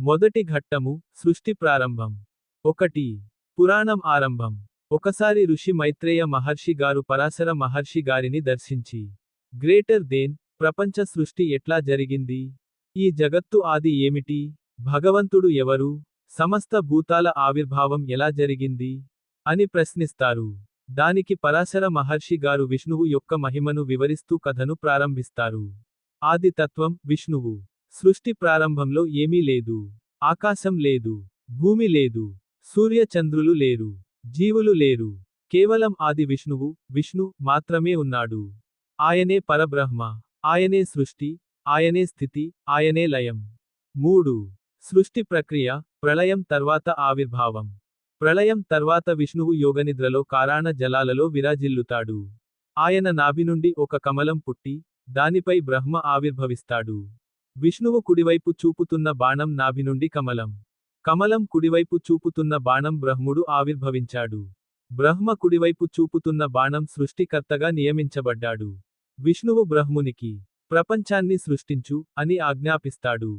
మొదటి ఘట్టము సృష్టి ప్రారంభం. ఒకటి పురాణం ఆరంభం. ఒకసారి ఋషి మైత్రేయ మహర్షి గారు పరాశర మహర్షి గారిని దర్శించి గ్రేటర్ దేన్ ప్రపంచ సృష్టి ఎట్లా జరిగింది? ఈ జగత్తు ఆది ఏమిటి? భగవంతుడు ఎవరు? సమస్త భూతాల ఆవిర్భావం ఎలా జరిగింది? అని ప్రశ్నిస్తారు. దానికి పరాశర మహర్షి గారు విష్ణువు యొక్క మహిమను వివరిస్తూ కథను ప్రారంభిస్తారు. ఆది తత్వం విష్ణువు. సృష్టి ప్రారంభంలో ఏమీ లేదు. ఆకాశం లేదు. భూమి లేదు. సూర్యచంద్రులు లేరు. జీవులు లేరు. కేవలం ఆది విష్ణువు విష్ణు మాత్రమే ఉన్నాడు. ఆయనే పరబ్రహ్మ. ఆయనే సృష్టి. ఆయనే స్థితి. ఆయనే లయం. మూడు. సృష్టి ప్రక్రియ ప్రళయం తర్వాత ఆవిర్భావం. ప్రళయం తర్వాత విష్ణువు యోగనిద్రలో కారాణ జలాలలో విరాజిల్లుతాడు. ఆయన నాభి నుండి ఒక కమలం పుట్టి దానిపై బ్రహ్మ ఆవిర్భవిస్తాడు. విష్ణువు కుడివైపు చూపుతున్న బాణం నాభి నుండి కమలం. కమలం కుడివైపు చూపుతున్న బాణం బ్రహ్ముడు ఆవిర్భవించాడు. బ్రహ్మ కుడివైపు చూపుతున్న బాణం సృష్టికర్తగా నియమించబడ్డాడు. విష్ణువు బ్రహ్మునికి ప్రపంచాన్ని సృష్టించు అని ఆజ్ఞాపిస్తాడు.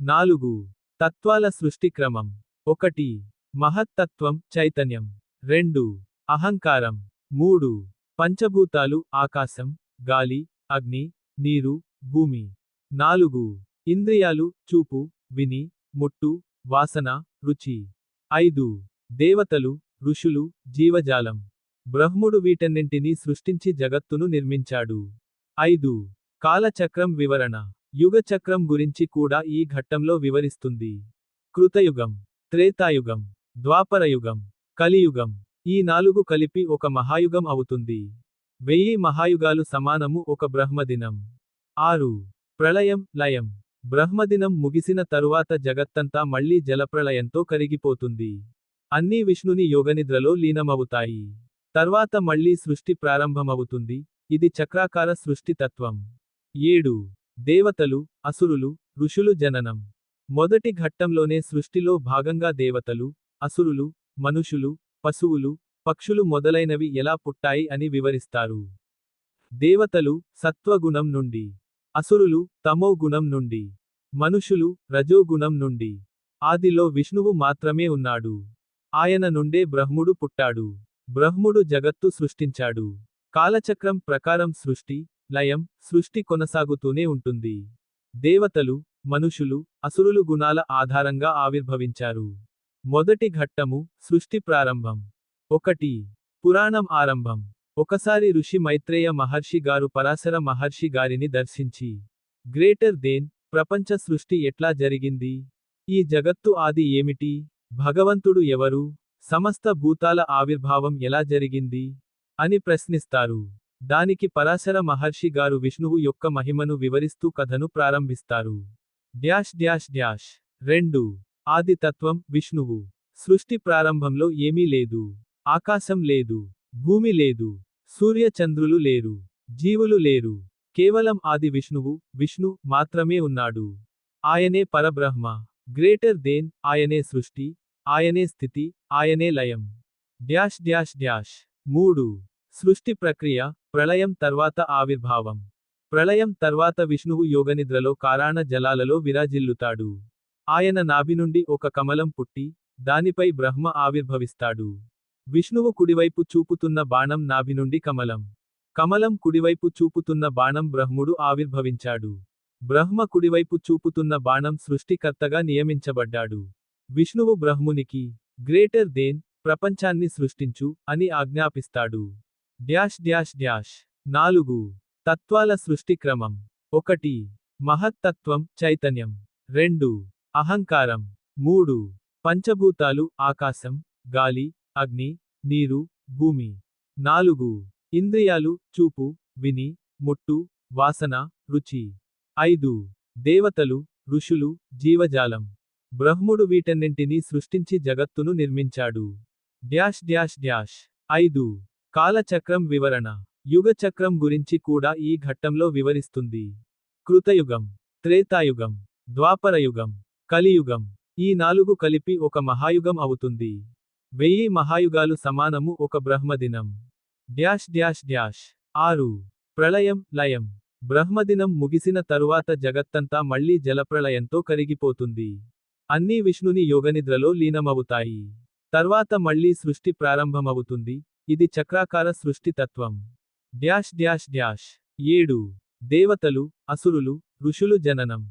నాలుగు. తత్వాల సృష్టి క్రమం. ఒకటి. మహత్తత్వం చైతన్యం. రెండు. అహంకారం. మూడు. పంచభూతాలు ఆకాశం గాలి అగ్ని నీరు భూమి. నాలుగు. ఇంద్రియాలు చూపు విని ముట్టు వాసన రుచి. ఐదు. దేవతలు ఋషులు జీవజాలం. బ్రహ్ముడు వీటన్నింటినీ సృష్టించి జగత్తును నిర్మించాడు. ఐదు. కాలచక్రం వివరణ. యుగచక్రం గురించి కూడా ఈ ఘట్టంలో వివరిస్తుంది. కృతయుగం త్రేతాయుగం ద్వాపరయుగం కలియుగం. ఈ నాలుగు కలిపి ఒక మహాయుగం అవుతుంది. వెయ్యి మహాయుగాలు సమానము ఒక బ్రహ్మదినం. ఆరు. ప్రళయం లయం. బ్రహ్మదినం ముగిసిన తరువాత జగత్తంతా మళ్ళీ జలప్రళయంతో కరిగిపోతుంది. అన్నీ విష్ణుని యోగనిద్రలో లీనమవుతాయి. తర్వాత మళ్ళీ సృష్టి ప్రారంభమవుతుంది. ఇది చక్రాకార సృష్టి తత్వం. ఏడు. దేవతలు అసురులు ఋషులు జననం. మొదటి ఘట్టంలోనే సృష్టిలో భాగంగా దేవతలు అసురులు మనుషులు పశువులు పక్షులు మొదలైనవి ఎలా పుట్టాయి అని వివరిస్తారు. దేవతలు సత్వగుణం నుండి. అసురులు తమో గుణం నుండి మనుషులు రజోగుణం నుండి. ఆదిలో విష్ణువు మాత్రమే ఉన్నాడు. ఆయన నుండే బ్రహ్ముడు పుట్టాడు. బ్రహ్ముడు జగత్తు సృష్టించాడు. కాలచక్రం ప్రకారం సృష్టి లయం సృష్టి కొనసాగుతూనే ఉంటుంది. దేవతలు మనుషులు అసురులు గుణాల ఆధారంగా ఆవిర్భవించారు. మొదటి ఘట్టము సృష్టి ప్రారంభం. ఒకటి పురాణం ఆరంభం. ఒకసారి ఋషి మైత్రేయ మహర్షి గారు పరాశర మహర్షి గారిని దర్శించి గ్రేటర్ దేన్ ప్రపంచ సృష్టి ఎట్లా జరిగింది? ఈ జగత్తు ఆది ఏమిటి? భగవంతుడు ఎవరు? సమస్త భూతాల ఆవిర్భావం ఎలా జరిగింది అని ప్రశ్నిస్తారు. దానికి పరాశర మహర్షి గారు విష్ణువు యొక్క మహిమను వివరిస్తూ కథను ప్రారంభిస్తారు. Dash dash dash. రెండు. ఆది తత్వం విష్ణువు. సృష్టి ప్రారంభంలో ఏమీ లేదు. ఆకాశం లేదు. భూమి లేదు. సూర్యచంద్రులు లేరు జీవులు లేరు. కేవలం ఆది విష్ణువు విష్ణు మాత్రమే ఉన్నాడు. ఆయనే పరబ్రహ్మ గ్రేటర్ దేన్ ఆయనే సృష్టి ఆయనే స్థితి ఆయనే లయం. Dash dash dash. మూడు. సృష్టి ప్రక్రియ ప్రళయం తర్వాత ఆవిర్భావం. ప్రళయం తర్వాత విష్ణువు యోగనిద్రలో కారాణ జలాలలో విరాజిల్లుతాడు. ఆయన నాభి నుండి ఒక కమలం పుట్టి దానిపై బ్రహ్మ ఆవిర్భవిస్తాడు. విష్ణువు కుడివైపు చూపుతున్న బాణం నాభి నుండి కమలం. కమలం కుడివైపు చూపుతున్న బాణం బ్రహ్ముడు ఆవిర్భవించాడు. బ్రహ్మ కుడివైపు చూపుతున్న బాణం సృష్టికర్తగా నియమించబడ్డాడు. విష్ణువు బ్రహ్మునికి గ్రేటర్ దేన్ ప్రపంచాన్ని సృష్టించు అని ఆజ్ఞాపిస్తాడు. Dash dash dash. నాలుగు. తత్వాల సృష్టి క్రమం. ఒకటి. మహత్తత్వం చైతన్యం. రెండు. అహంకారం. మూడు. పంచభూతాలు ఆకాశం గాలి అగ్ని నీరు భూమి. నాలుగు. ఇంద్రియాలు చూపు విని ముట్టు వాసన రుచి. ఐదు. దేవతలు ఋషులు జీవజాలం. బ్రహ్ముడు వీటన్నింటినీ సృష్టించి జగత్తును నిర్మించాడు. Dash dash dash. ఐదు. కాలచక్రం వివరణ. యుగచక్రం గురించి కూడా ఈ ఘట్టంలో వివరిస్తుంది. కృతయుగం త్రేతాయుగం ద్వాపరయుగం కలియుగం. ఈ నాలుగు కలిపి ఒక మహాయుగం అవుతుంది. వెయ్యి మహాయుగాలు సమానము ఒక బ్రహ్మదినం. Dash dash dash. ఆరు. ప్రళయం లయం. బ్రహ్మదినం ముగిసిన తరువాత జగత్తంతా మళ్ళీ జలప్రళయంతో కరిగిపోతుంది. అన్నీ విష్ణుని యోగనిద్రలో లీనమవుతాయి. తర్వాత మళ్ళీ సృష్టి ప్రారంభమవుతుంది. ఇది చక్రాకార సృష్టి తత్వం. Dash dash dash. ఏడు. దేవతలు అసురులు ఋషులు జననం.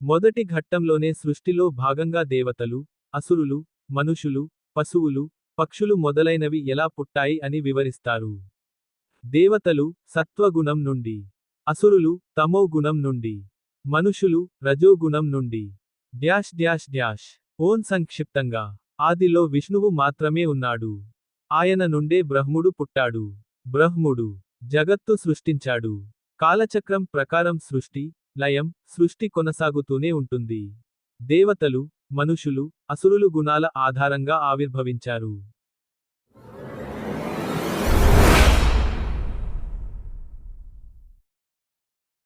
మొదటి ఘట్టంలోనే సృష్టిలో భాగంగా దేవతలు అసురులు మనుషులు పశువులు పక్షులు మొదలైనవి ఎలా పుట్టాయి అని వివరిస్తారు. దేవతలు సత్వగుణం నుండి అసురులు తమో గుణం నుండి మనుషులు రజోగుణం నుండి. Dash dash dash. ఓన్ సంక్షిప్తంగా. ఆదిలో విష్ణువు మాత్రమే ఉన్నాడు. ఆయన నుండే బ్రహ్ముడు పుట్టాడు. బ్రహ్ముడు జగత్తు సృష్టించాడు. కాలచక్రం ప్రకారం సృష్టి లయం సృష్టి కొనసాగుతూనే ఉంటుంది. దేవతలు మనుషులు అసురులు గుణాల ఆధారంగా ఆవిర్భవించారు.